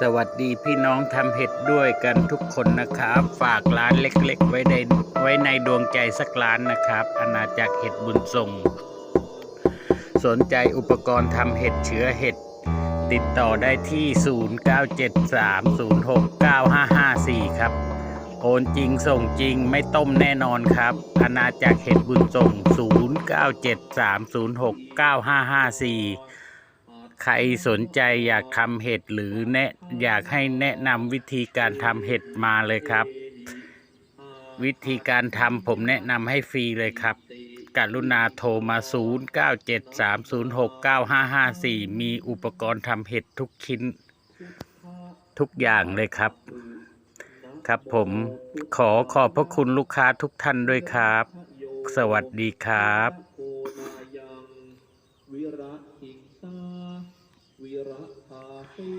สวัสดีพี่น้องทำเห็ดด้วยกันทุกคนนะครับ ฝากร้านเล็กๆ ไว้ในไว้ในดวงใจสักร้านนะครับ อาณาจักรเห็ดบุญส่งสนใจอุปกรณ์ทำเห็ดเชื้อเห็ด ติดต่อได้ที่ 0973069554 ครับ โอนจริงส่งจริงไม่ต้มแน่นอนครับอาณาจักรเห็ดบุญส่ง0973069554 ใครสนใจอยากทำเห็ดหรือแนะอยากให้แนะนำวิธีการทำเห็ดมาเลยครับ วิธีการทำผมแนะนำให้ฟรีเลยครับกรุณาโทรมา 0973069554 มีอุปกรณ์ทำเห็ดทุกชิ้น ทุกอย่างเลยครับ ครับผมขอขอบพระคุณลูกค้าทุกท่านด้วยครับ สวัสดีครับ วิระอิงตาวิระภาสุ